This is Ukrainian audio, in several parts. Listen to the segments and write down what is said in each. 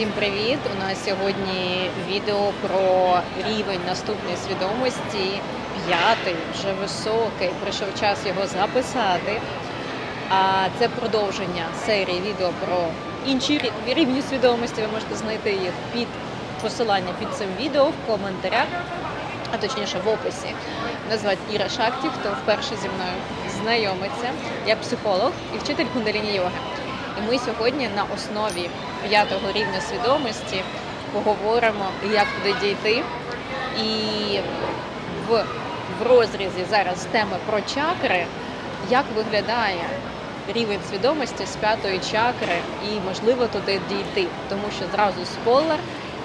Всім привіт! У нас сьогодні відео про рівень наступної свідомості. П'ятий, вже високий. Прийшов час його записати. А це продовження серії відео про інші рівні свідомості. Ви можете знайти їх під посилання під цим відео в коментарях, а точніше в описі. Мене звати Іра Шакті, хто вперше зі мною знайомиться. Я психолог і вчитель кундаліні йоги. І ми сьогодні на основі п'ятого рівня свідомості поговоримо, як туди дійти. І в, в розрізі зараз теми про чакри, як виглядає рівень свідомості з п'ятої чакри і можливо туди дійти. Тому що зразу спойлер,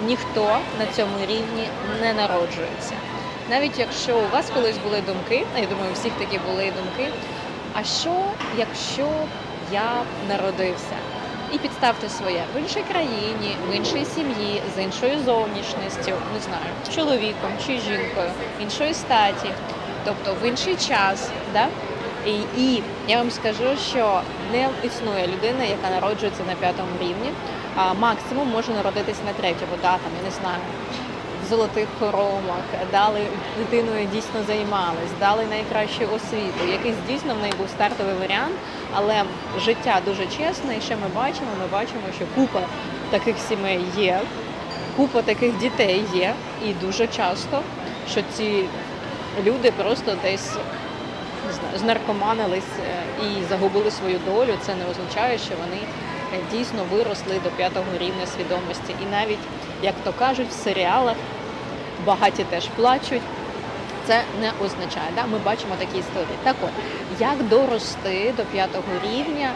ніхто на цьому рівні не народжується. Навіть якщо у вас колись були думки, я думаю, у всіх такі були думки. А що, якщо я народився? І підставте своє в іншій країні, в іншій сім'ї, з іншою зовнішністю, не знаю, з чоловіком чи жінкою, іншої статі, тобто в інший час. Да? І, і я вам скажу, що не існує людина, яка народжується на п'ятому рівні, а максимум може народитися на третьому, да, там, я не знаю, золотих хоромах, дали дитиною дійсно займались, дали найкращу освіту. Якийсь дійсно в неї був стартовий варіант, але життя дуже чесне, і ще ми бачимо, ми бачимо, що купа таких сімей є, купа таких дітей є, і дуже часто, що ці люди просто десь не знаю, знаркоманились е, і загубили свою долю. Це не означає, що вони е, дійсно виросли до п'ятого рівня свідомості. І навіть, як то кажуть, в серіалах багаті теж плачуть. Це не означає, да? ми бачимо такі історії. Так от, як дорости до п'ятого рівня,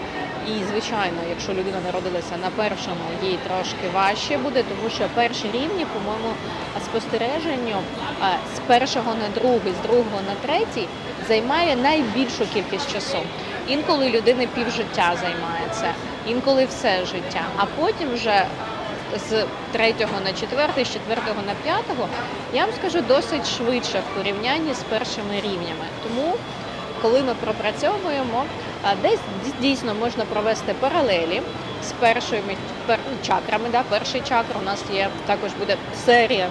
і звичайно, якщо людина народилася на першому, їй трошки важче буде, тому що перші рівні, по-моєму, спостереженню з першого на другий, з другого на третій займає найбільшу кількість часу. Інколи людини півжиття займається, інколи все життя, а потім вже з третього на четвертий, з четвертого на п'ятого, я вам скажу досить швидше в порівнянні з першими рівнями. Тому, коли ми пропрацьовуємо, десь дійсно можна провести паралелі з першими пер, чакрами. Да? Перший чакр у нас є також буде серія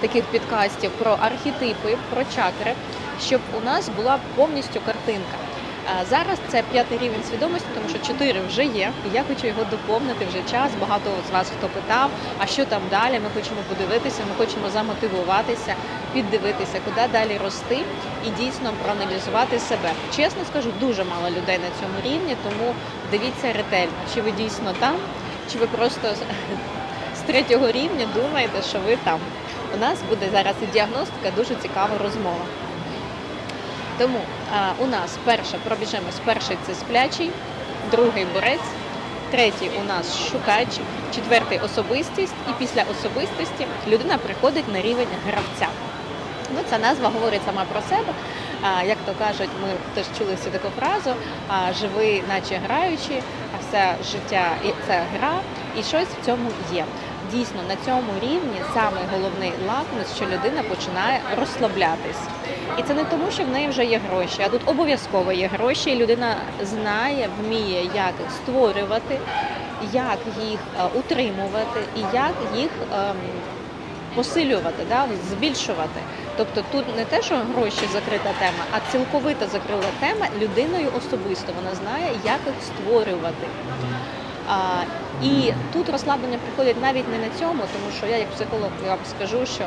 таких підкастів про архетипи, про чакри, щоб у нас була повністю картинка. Зараз це п'ятий рівень свідомості, тому що чотири вже є, і я хочу його доповнити вже час. Багато з вас хто питав, а що там далі? Ми хочемо подивитися, ми хочемо замотивуватися, піддивитися, куди далі рости і дійсно проаналізувати себе. Чесно скажу, дуже мало людей на цьому рівні, тому дивіться ретельно, чи ви дійсно там, чи ви просто з- третього рівня думаєте, що ви там. У нас буде зараз і діагностика, дуже цікава розмова. Тому у нас перше пробіжимось. Перший це сплячий, другий борець, третій у нас шукач, четвертий особистість, і після особистості людина приходить на рівень гравця. Ну, ця назва говорить сама про себе. А, як то кажуть, ми теж чули всю таку фразу: а, живи, наче граючи, а все життя і це гра, і щось в цьому є. Дійсно, на цьому рівні самий головний лакмус, що людина починає розслаблятись. І це не тому, що в неї вже є гроші, а тут обов'язково є гроші, і людина знає, вміє, як їх створювати, як їх е, утримувати і як їх ем, посилювати, да, збільшувати. Тобто тут не те, що гроші закрита тема, а цілковито закрита тема людиною особисто. Вона знає, як їх створювати. А, і тут розслаблення приходить навіть не на цьому, тому що я як психолог я вам скажу, що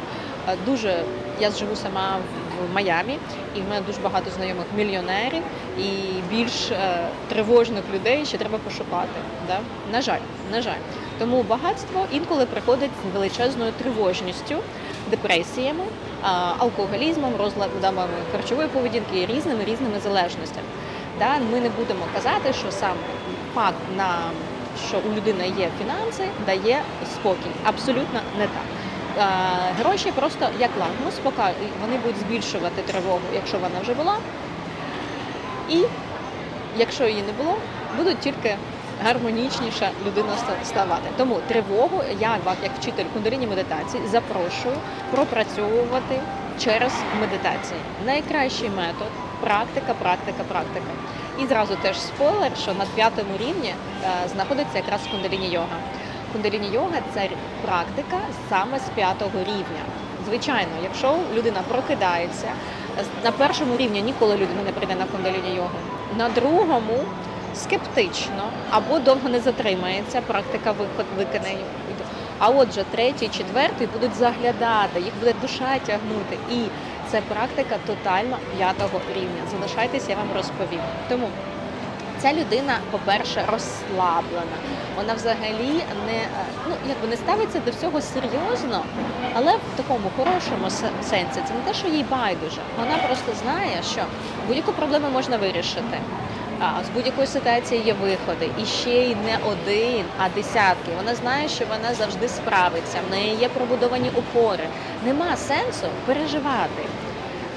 е, дуже я живу сама в- Майамі, і в мене дуже багато знайомих мільйонерів і більш е, тривожних людей ще треба пошукати. Да? На жаль, на жаль. Тому багатство інколи приходить з величезною тривожністю, депресіями, а, алкоголізмом, розладами харчової поведінки і різними різними залежностями. Да? Ми не будемо казати, що сам факт на що у людини є фінанси, дає спокій. Абсолютно не так. Гроші просто як лакмус, поки вони будуть збільшувати тривогу, якщо вона вже була. І якщо її не було, будуть тільки гармонічніша людина ста- ставати. Тому тривогу я, як вчитель кундаліні медитації, запрошую пропрацьовувати через медитації. Найкращий метод практика, практика, практика. І зразу теж спойлер, що на п'ятому рівні е, знаходиться якраз кундаліні йога. Кундаліні йога це практика саме з п'ятого рівня. Звичайно, якщо людина прокидається, на першому рівні ніколи людина не прийде на кундаліні йогу. На другому скептично або довго не затримається практика виконання. А отже, третій, четвертий будуть заглядати, їх буде душа тягнути. І це практика тотально п'ятого рівня. Залишайтесь, я вам розповім. Тому ця людина, по-перше, розслаблена. Вона взагалі не ну якби не ставиться до всього серйозно, але в такому хорошому сенсі. Це не те, що їй байдуже. Вона просто знає, що будь-яку проблему можна вирішити. А з будь-якої ситуації є виходи, і ще й не один, а десятки. Вона знає, що вона завжди справиться. В неї є пробудовані опори. Нема сенсу переживати.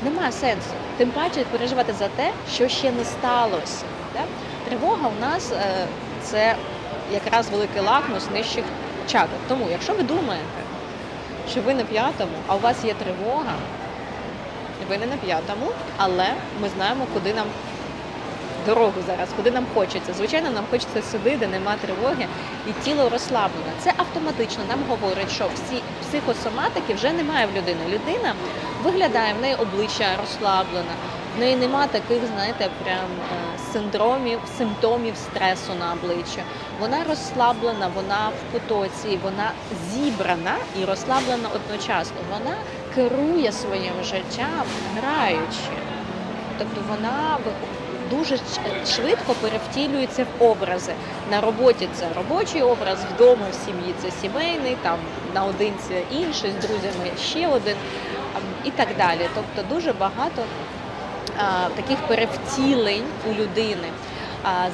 Нема сенсу. Тим паче переживати за те, що ще не сталося. Тривога у нас е, це якраз великий лакмус нижчих чаток. Тому, якщо ви думаєте, що ви на п'ятому, а у вас є тривога, ви не на п'ятому, але ми знаємо, куди нам дорогу зараз, куди нам хочеться. Звичайно, нам хочеться сюди, де нема тривоги, і тіло розслаблене. Це автоматично нам говорить, що всі психосоматики вже немає в людини. Людина виглядає в неї обличчя розслаблене, в неї нема таких, знаєте, прям е, синдромів, симптомів стресу на обличчі. Вона розслаблена, вона в потоці, вона зібрана і розслаблена одночасно. Вона керує своїм життям, граючи. Тобто вона дуже швидко перевтілюється в образи. На роботі це робочий образ, вдома в сім'ї це сімейний, там наодинці інший, з друзями ще один і так далі. Тобто дуже багато а, таких перевтілень у людини. А,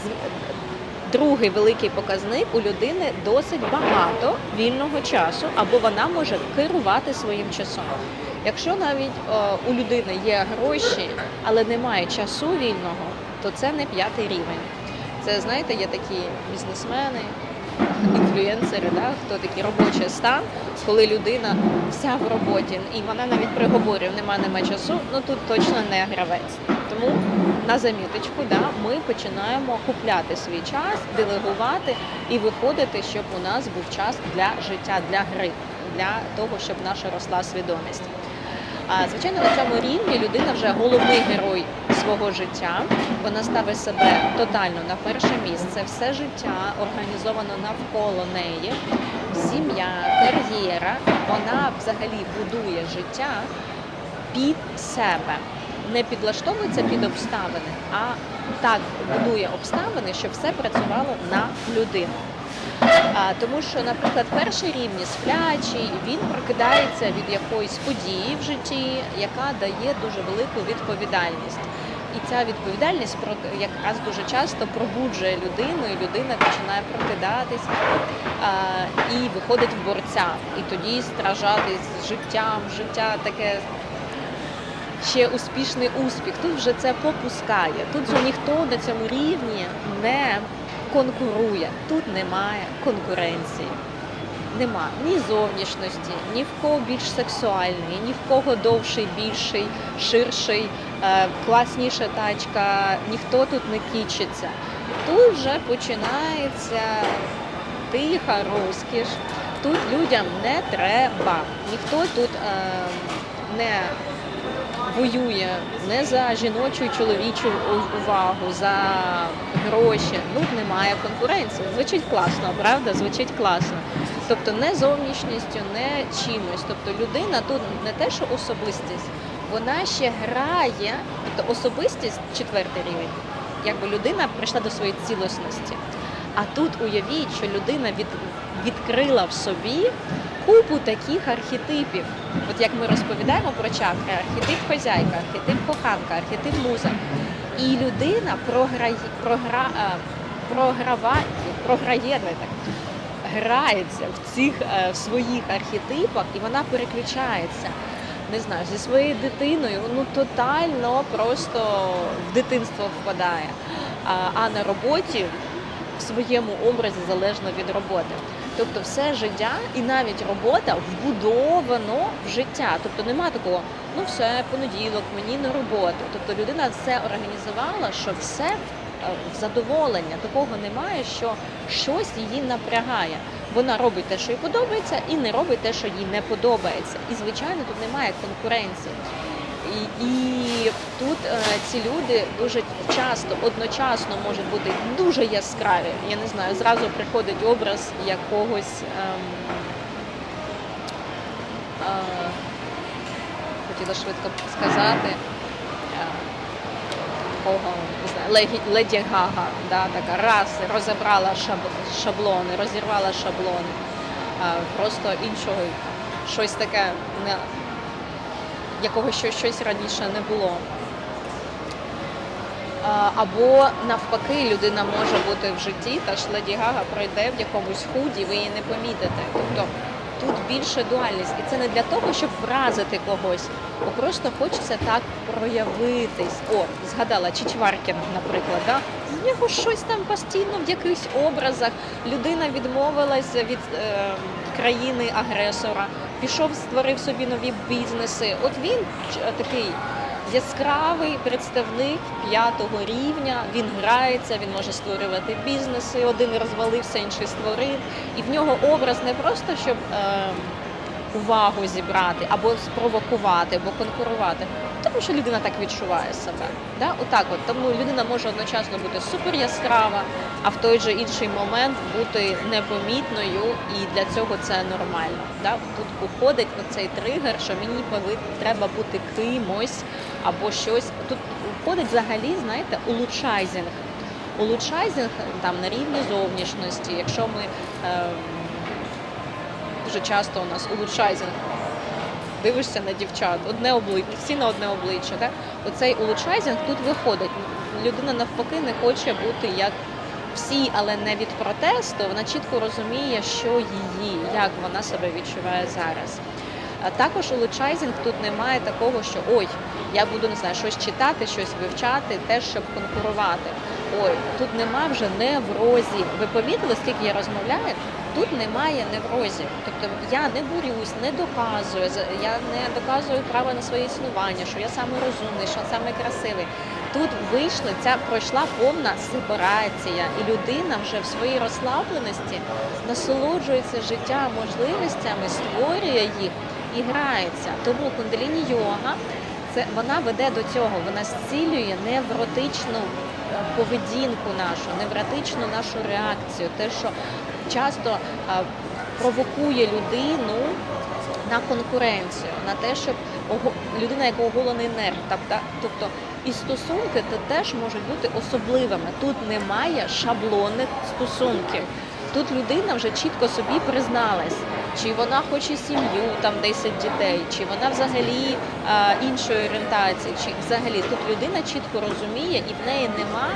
Другий великий показник у людини досить багато вільного часу, або вона може керувати своїм часом. Якщо навіть е, у людини є гроші, але немає часу вільного, то це не п'ятий рівень. Це знаєте, є такі бізнесмени, інфлюенсери, да, хто такий робочий стан, коли людина вся в роботі, і вона навіть при говорі немає немає часу, ну тут точно не гравець. Тому на заміточку да, ми починаємо купляти свій час, делегувати і виходити, щоб у нас був час для життя, для гри, для того, щоб наша росла свідомість. А звичайно, на цьому рівні людина вже головний герой свого життя. Вона ставить себе тотально на перше місце. Все життя організовано навколо неї. Сім'я, кар'єра. Вона взагалі будує життя під себе. Не підлаштовується під обставини, а так будує обставини, щоб все працювало на людину. Тому що, наприклад, перший рівні сплячий, він прокидається від якоїсь події в житті, яка дає дуже велику відповідальність. І ця відповідальність про- якраз дуже часто пробуджує людину, і людина починає прокидатись а, і виходить в борця. І тоді стражати з життям, життя таке ще успішний успіх. Тут вже це попускає. Тут вже ніхто на цьому рівні не конкурує. Тут немає конкуренції. Нема ні зовнішності, ні в кого більш сексуальний, ні в кого довший, більший, ширший, е, класніша тачка, ніхто тут не кічиться. Тут вже починається тиха розкіш. Тут людям не треба. Ніхто тут е, не воює не за жіночу і чоловічу увагу, за гроші. Ну немає конкуренції. Звучить класно, правда? Звучить класно. Тобто не зовнішністю, не чимось. Тобто людина тут не те, що особистість, вона ще грає, тобто особистість четвертий рівень. Якби людина прийшла до своєї цілісності. А тут уявіть, що людина від, відкрила в собі купу таких архетипів. От як ми розповідаємо про чакри, архетип хозяйка, архетип коханка, архетип муза. І людина програє, програ, е, програває, програє, давай так, грається в цих е, в своїх архетипах, і вона переключається. Не знаю, зі своєю дитиною ну тотально просто в дитинство впадає. А на роботі в своєму образі залежно від роботи. Тобто все життя і навіть робота вбудовано в життя. Тобто нема такого, ну все, понеділок, мені на роботу. Тобто людина все організувала, що все е, в задоволення. Такого немає, що щось її напрягає. Вона робить те, що їй подобається, і не робить те, що їй не подобається. І звичайно, тут немає конкуренції. І, і тут е, ці люди дуже часто одночасно можуть бути дуже яскраві. Я не знаю, зразу приходить образ якогось. Ем, е, хотіла швидко сказати. е, Кого не знаю, Легі, Леді Гага, да, така раз розібрала шаб- шаблони, розірвала шаблони. А, просто іншого щось таке не якого ще щось раніше не було. Або навпаки, людина може бути в житті, та ж Леді Гага пройде в якомусь худі, ви її не помітите. Тобто тут більше дуальність. І це не для того, щоб вразити когось, бо просто хочеться так проявитись. О, згадала Чичваркін, наприклад, да? з нього щось там постійно в якихось образах. Людина відмовилася від е, країни-агресора, пішов, створив собі нові бізнеси. От він такий яскравий представник п'ятого рівня. Він грається, він може створювати бізнеси. Один розвалився, інший створив. І в нього образ не просто щоб е, увагу зібрати або спровокувати, або конкурувати. Тому що людина так відчуває себе. Да? Отак от. Тому людина може одночасно бути супер яскрава, а в той же інший момент бути непомітною, і для цього це нормально. Да? Тут уходить оцей тригер, що мені треба бути кимось або щось. Тут входить взагалі, знаєте, улучшайзинг. Улучшайзинг там на рівні зовнішності, якщо ми ем, дуже часто у нас улучшайзинг. Дивишся на дівчат, одне обличчя, всі на одне обличчя. Так? Оцей улучшайзинг тут виходить. Людина навпаки не хоче бути як всі, але не від протесту. Вона чітко розуміє, що її, як вона себе відчуває зараз. А також улучшайзинг тут немає такого, що ой, я буду не знаю, щось читати, щось вивчати, теж щоб конкурувати. Ой, тут нема вже неврозів. Ви помітили, скільки я розмовляю? Тут немає неврозів. Тобто я не борюсь, не доказую, я не доказую право на своє існування, що я саме розумний, що саме красивий. Тут вийшли, ця пройшла повна сепарація, і людина вже в своїй розслабленості насолоджується життям, можливостями, створює їх і грається. Тому кундаліні йога це вона веде до цього, вона зцілює невротичну е, поведінку нашу, невротичну нашу реакцію, те, що часто е, провокує людину на конкуренцію, на те, щоб людина, яка оголений нерв, тобто, і стосунки то теж можуть бути особливими. Тут немає шаблонних стосунків. Тут людина вже чітко собі призналась, чи вона хоче сім'ю, там 10 дітей, чи вона взагалі а, іншої орієнтації, чи взагалі тут людина чітко розуміє і в неї нема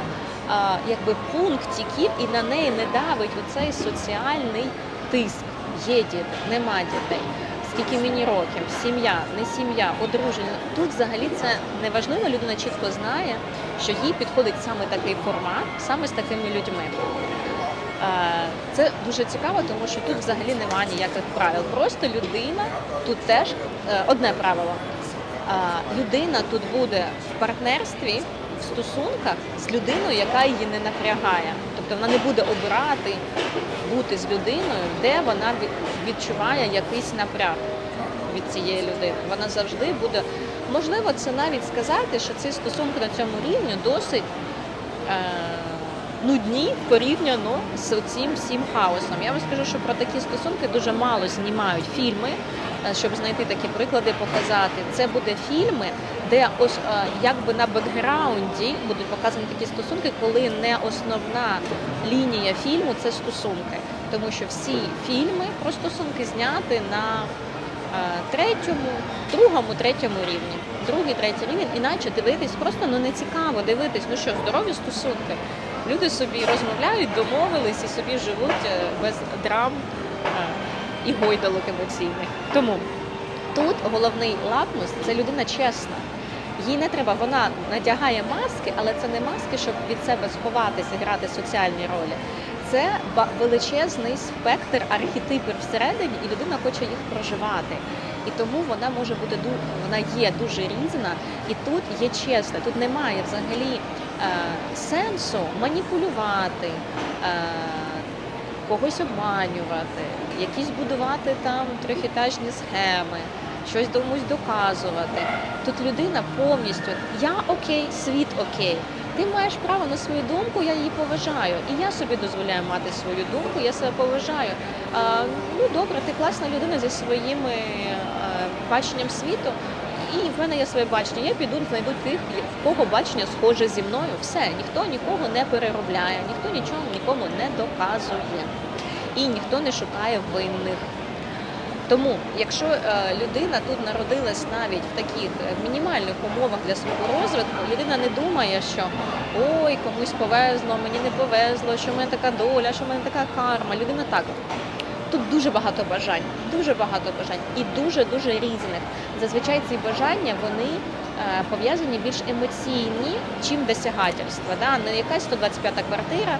якби пунктиків, і на неї не давить оцей соціальний тиск. Є діти, нема дітей. Скільки мені років, сім'я, не сім'я, одруження. Тут взагалі це не важливо, людина чітко знає, що їй підходить саме такий формат, саме з такими людьми. Це дуже цікаво, тому що тут взагалі немає ніяких правил. Просто людина тут теж е, одне правило. Людина тут буде в партнерстві, в стосунках з людиною, яка її не напрягає. Тобто вона не буде обирати бути з людиною, де вона відчуває якийсь напряг від цієї людини. Вона завжди буде. Можливо, це навіть сказати, що ці стосунки на цьому рівні досить. Е, нудні порівняно з цим всім хаосом. Я вам скажу, що про такі стосунки дуже мало знімають фільми, е, щоб знайти такі приклади, показати. Це буде фільми, де ось е, якби на бекграунді будуть показані такі стосунки, коли не основна лінія фільму це стосунки. Тому що всі фільми про стосунки зняти на е, третьому, другому, третьому рівні. Другий, третій рівень, іначе дивитись просто ну не цікаво дивитись. Ну що, здорові стосунки. Люди собі розмовляють, домовились і собі живуть е, без драм і гойдалок емоційних. Тому тут головний лакмус це людина чесна. Їй не треба, вона надягає маски, але це не маски, щоб від себе сховатися, грати соціальні ролі. Це величезний спектр архетипів всередині, і людина хоче їх проживати. І тому вона може бути вона є дуже різна, і тут є чесна. Тут немає взагалі е, сенсу маніпулювати, е, когось обманювати, якісь будувати там трьохітажні схеми, щось комусь доказувати. Тут людина повністю я окей, світ окей. Ти маєш право на свою думку, я її поважаю. І я собі дозволяю мати свою думку, я себе поважаю. А, ну добре, ти класна людина зі своїми е, баченням світу. І в мене є своє бачення. Я піду знайду тих, в кого бачення схоже зі мною. Все, ніхто нікого не переробляє, ніхто нічого нікому не доказує. І ніхто не шукає винних. Тому, якщо е, людина тут народилась навіть в таких е, мінімальних умовах для свого розвитку, людина не думає, що ой, комусь повезло, мені не повезло, що в мене така доля, що в мене така карма. Людина так. Тут дуже багато бажань, дуже багато бажань і дуже дуже різних. Зазвичай ці бажання вони е, пов'язані більш емоційні, чим досягательства. Да? Не якась 125-та квартира,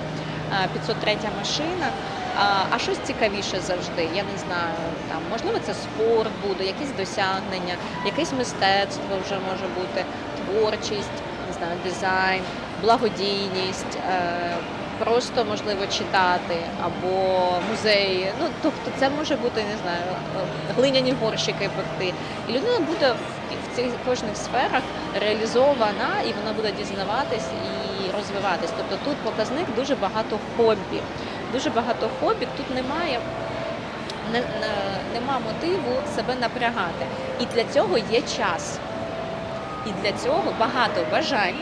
е, 503 машина, а, щось цікавіше завжди. Я не знаю, там можливо це спорт буде, якісь досягнення, якесь мистецтво вже може бути, творчість, не знаю, дизайн, благодійність. Е, Просто можливо читати або музеї. Ну тобто, це може бути не знаю, е, глиняні горщики пекти. І людина буде в цих кожних сферах реалізована, і вона буде дізнаватись і розвиватись. Тобто тут показник дуже багато хобі. Дуже багато хобі. Тут немає не, не, нема мотиву себе напрягати. І для цього є час. І для цього багато бажань,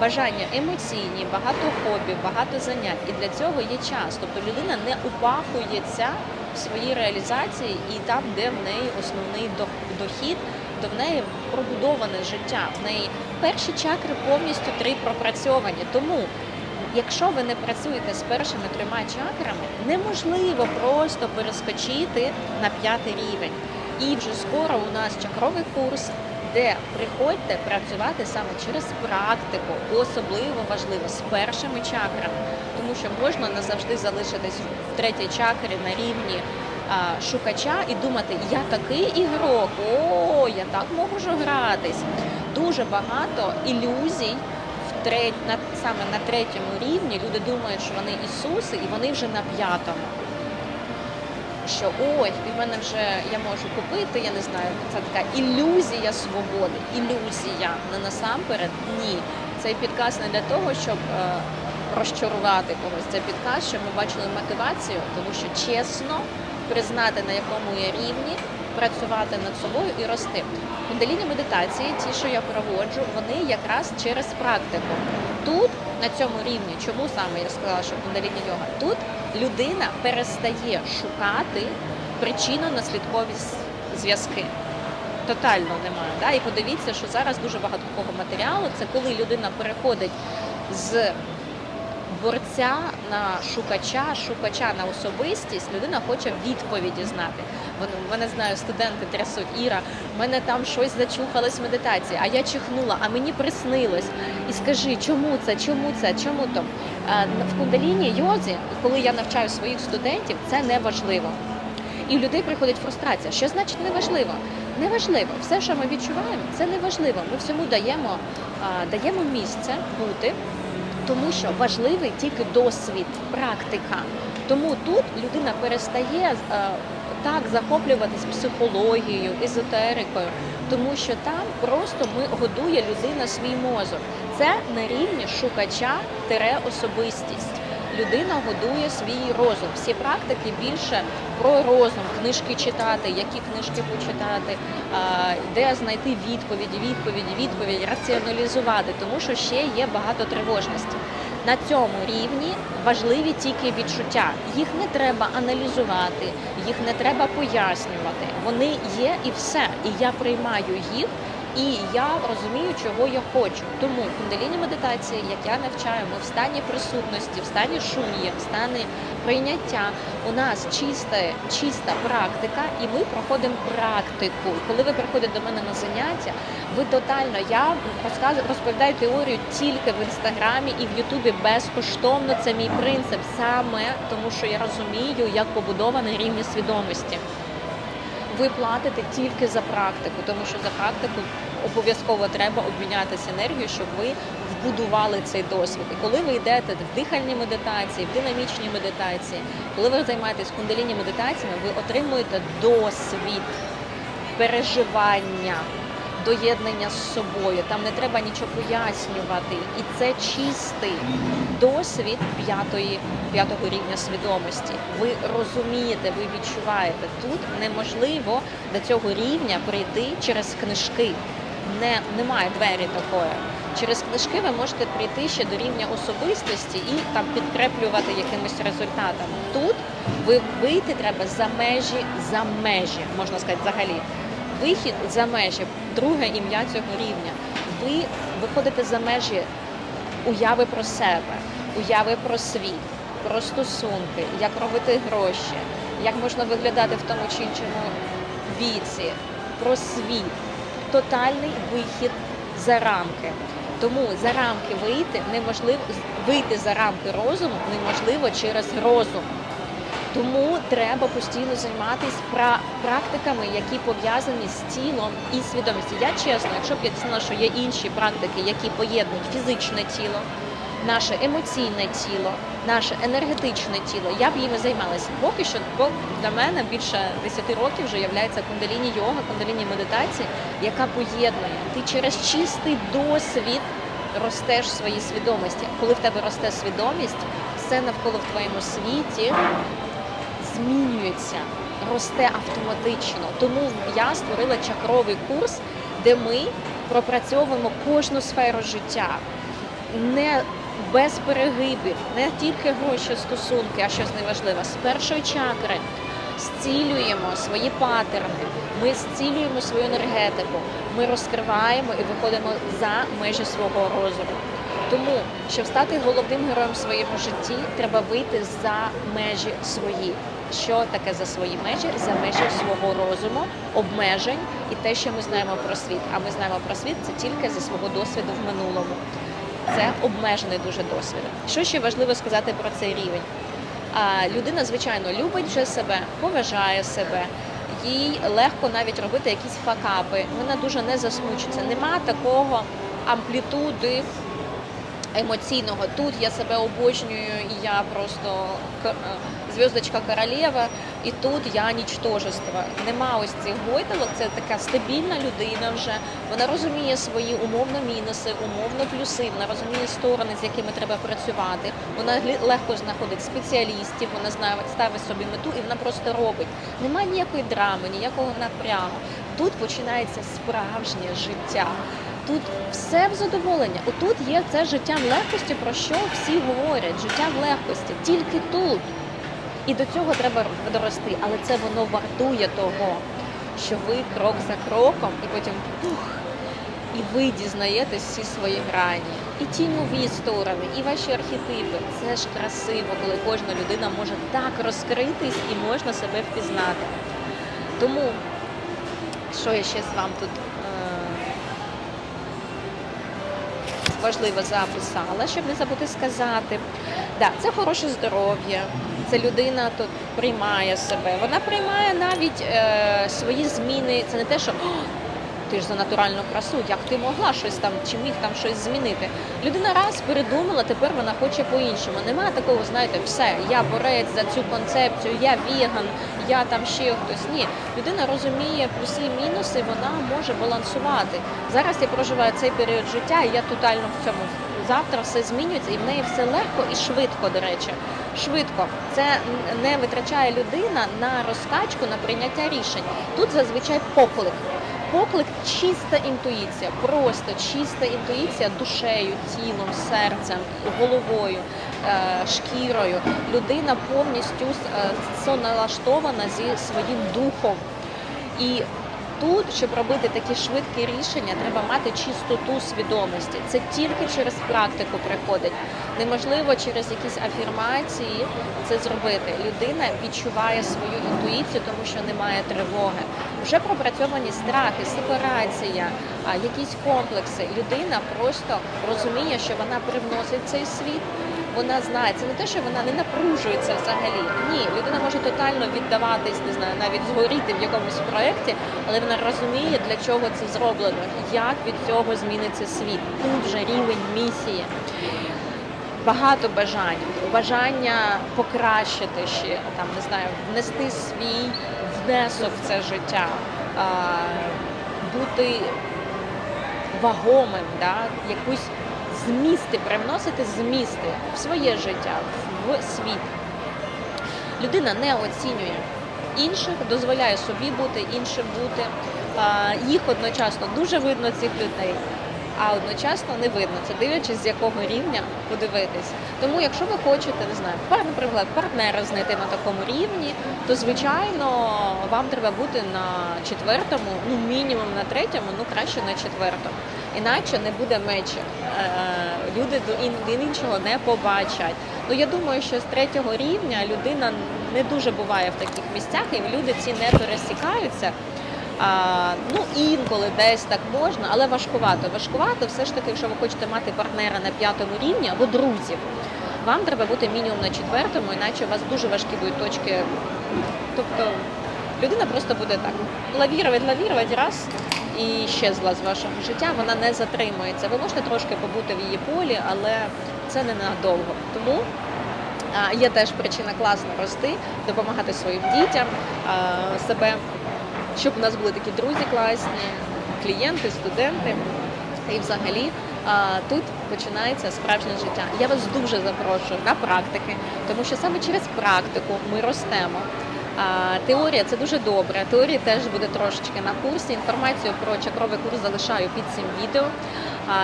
бажання емоційні, багато хобі, багато занять. І для цього є час. Тобто людина не упахується в своїй реалізації і там, де в неї основний дохід, то в неї пробудоване життя. В неї перші чакри повністю три пропрацьовані. Тому Якщо ви не працюєте з першими трьома чакрами, неможливо просто перескочити на п'ятий рівень. І вже скоро у нас чакровий курс, де приходьте працювати саме через практику, особливо важливо з першими чакрами, тому що можна назавжди залишитись в третій чакрі на рівні шукача і думати, я такий ігрок, о, я так можу гратись. Дуже багато ілюзій треть, на, саме на третьому рівні люди думають, що вони Ісуси, і вони вже на п'ятому. Що ой, в мене вже я можу купити, я не знаю, це така ілюзія свободи, ілюзія. Не насамперед ні. Цей підказ не для того, щоб е, розчарувати когось. Це підказ, щоб ми бачили мотивацію, тому що чесно признати, на якому я рівні, працювати над собою і рости. Кундаліні медитації, ті, що я проводжу, вони якраз через практику. Тут на цьому рівні, чому саме я сказала, що кундаліні йога? Тут людина перестає шукати причинно-наслідкові с- зв'язки. Тотально немає. Да? І подивіться, що зараз дуже багато такого матеріалу. Це коли людина переходить з борця на шукача, шукача на особистість, людина хоче відповіді знати. Вони мене знаю, студенти трясуть Іра, мене там щось зачухалось в медитації, а я чихнула, а мені приснилось. І скажи, чому це, чому це, чому то? Е, В кундаліні йозі, коли я навчаю своїх студентів, це не важливо. І в людей приходить фрустрація. Що значить неважливо? Неважливо. Все, що ми відчуваємо, це неважливо. Ми всьому даємо, даємо місце бути, тому що важливий тільки досвід, практика. Тому тут людина перестає е, так захоплюватись психологією, езотерикою, тому що там просто ми годує людина свій мозок. Це на рівні шукача тире особистість. Людина годує свій розум. Всі практики більше про розум, книжки читати, які книжки почитати, де знайти відповіді, відповіді, відповіді, раціоналізувати, тому що ще є багато тривожності. На цьому рівні важливі тільки відчуття. Їх не треба аналізувати, їх не треба пояснювати. Вони є і все. І я приймаю їх, і я розумію, чого я хочу. Тому кундаліні медитації, як я навчаю, ми в стані присутності, в стані шун'ї, в стані прийняття. У нас чиста, чиста практика, і ми проходимо практику. Коли ви приходите до мене на заняття, ви тотально я розповідаю теорію тільки в інстаграмі і в Ютубі безкоштовно. Це мій принцип саме тому, що я розумію, як побудований рівні свідомості. Ви платите тільки за практику, тому що за практику обов'язково треба обмінятися енергією, щоб ви вбудували цей досвід. І коли ви йдете в дихальні медитації, в динамічні медитації, коли ви займаєтесь кундаліні медитаціями, ви отримуєте досвід переживання, доєднання з собою. Там не треба нічого пояснювати. І це чистий досвід п'ятої, п'ятого рівня свідомості. Ви розумієте, ви відчуваєте. Тут неможливо до цього рівня прийти через книжки. Не, немає двері такої. Через книжки ви можете прийти ще до рівня особистості і там підкреплювати якимось результатами. Тут ви вийти треба за межі, за межі, можна сказати, взагалі. Вихід за межі, друге ім'я цього рівня. Ви виходите за межі уяви про себе, уяви про світ, про стосунки, як робити гроші, як можна виглядати в тому чи іншому віці, про світ. Тотальний вихід за рамки. Тому за рамки вийти неможливо вийти за рамки розуму неможливо через розум. Тому треба постійно займатися пра- практиками, які пов'язані з тілом і свідомістю. Я чесно, якщо б я знала, що є інші практики, які поєднують фізичне тіло, наше емоційне тіло, наше енергетичне тіло, я б їми займалася. Поки що бо для мене більше 10 років вже є кундаліні йога, кундаліні медитація, яка поєднує. Ти через чистий досвід ростеш в своїй свідомості. Коли в тебе росте свідомість, все навколо в твоєму світі змінюється, росте автоматично. Тому я створила чакровий курс, де ми пропрацьовуємо кожну сферу життя. Не без перегибів, не тільки гроші, стосунки, а щось неважливе. З першої чакри зцілюємо свої патерни, ми зцілюємо свою енергетику, ми розкриваємо і виходимо за межі свого розуму. Тому, щоб стати головним героєм в своєму житті, треба вийти за межі свої. Що таке за свої межі? За межі свого розуму, обмежень і те, що ми знаємо про світ. А ми знаємо про світ це тільки зі свого досвіду в минулому. Це обмежений дуже досвід. Що ще важливо сказати про цей рівень? Людина, звичайно, любить вже себе, поважає себе. Їй легко навіть робити якісь факапи. Вона дуже не засмучиться. Нема такого амплітуди емоційного. Тут я себе обожнюю, і я просто е, зв'язочка королева, і тут я нічтожество. Нема ось цих гойдалок, це така стабільна людина вже. Вона розуміє свої умовно мінуси, умовно плюси, вона розуміє сторони, з якими треба працювати. Вона легко знаходить спеціалістів, вона знає, ставить собі мету і вона просто робить. Нема ніякої драми, ніякого напрягу. Тут починається справжнє життя. Тут все в задоволення. Отут є це життя в легкості, про що всі говорять. Життя в легкості, тільки тут. І до цього треба дорости, але це воно вартує того, що ви крок за кроком, і потім пух, і ви дізнаєтесь всі свої грані, і тіньові сторони, і ваші архетипи. Це ж красиво, коли кожна людина може так розкритись і можна себе впізнати. Тому, що я ще з вам тут важливо записала, щоб не забути сказати. Да, це хороше здоров'я, це людина тут приймає себе. Вона приймає навіть е, свої зміни. Це не те, що «О, ти ж за натуральну красу, як ти могла щось там, чи міг там щось змінити. Людина раз передумала, тепер вона хоче по-іншому. Немає такого, знаєте, все, я борець за цю концепцію, я віган, я там ще хтось. Ні, людина розуміє плюси і мінуси, вона може балансувати. Зараз я проживаю цей період життя, і я тотально в цьому. Завтра все змінюється, і в неї все легко і швидко, до речі. Швидко. Це не витрачає людина на розкачку, на прийняття рішень. Тут зазвичай поклик. Поклик чиста інтуїція, просто чиста інтуїція душею, тілом, серцем, головою, е, шкірою. Людина повністю е, соналаштована зі своїм духом. І тут, щоб робити такі швидкі рішення, треба мати чистоту свідомості. Це тільки через практику приходить. Неможливо через якісь афірмації це зробити. Людина відчуває свою інтуїцію, тому що немає тривоги. Вже пропрацьовані страхи, сепарація, якісь комплекси. Людина просто розуміє, що вона привносить цей світ. вона знає, це не те, що вона не напружується взагалі. Ні, людина може тотально віддаватись, не знаю, навіть згоріти в якомусь проєкті, але вона розуміє, для чого це зроблено, як від цього зміниться світ. Тут вже рівень місії. Багато бажань, бажання покращити ще, там не знаю, внести свій внесок в це життя, бути вагомим, да? якусь змісти, привносити змісти в своє життя, в світ. Людина не оцінює інших, дозволяє собі бути, іншим бути. Їх одночасно дуже видно цих людей, а одночасно не видно. Це дивлячись, з якого рівня подивитись. Тому, якщо ви хочете, не знаю, наприклад, партнера знайти на такому рівні, то звичайно вам треба бути на четвертому, ну мінімум на третьому, ну краще на четвертому. Іначе не буде мечі. Е, Люди до іншого не побачать. Ну я думаю, що з третього рівня людина не дуже буває в таких місцях, і люди ці не пересікаються. А, ну інколи десь так можна, але важкувато. Важкувато все ж таки, якщо ви хочете мати партнера на п'ятому рівні або друзів, вам треба бути мінімум на четвертому, іначе у вас дуже важкі будуть точки. Тобто людина просто буде так лавірувати, лавірувати раз і щезла з вашого життя, вона не затримується. Ви можете трошки побути в її полі, але це не надовго. Тому є теж причина класно рости, допомагати своїм дітям, себе, щоб у нас були такі друзі класні, клієнти, студенти. І взагалі тут починається справжнє життя. Я вас дуже запрошую на практики, тому що саме через практику ми ростемо. Теорія це дуже добре. Теорії теж буде трошечки на курсі. Інформацію про чакровий курс залишаю під цим відео.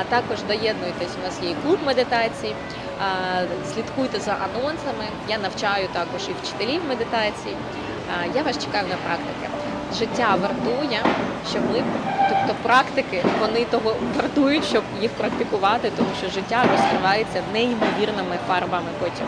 Також доєднуйтесь, у нас є і клуб медитацій. Слідкуйте за анонсами. Я навчаю також і вчителів медитації. Я вас чекаю на практики. Життя вартує, щоб ми, тобто практики, вони того вартують, щоб їх практикувати, тому що життя розкривається неймовірними фарбами потім.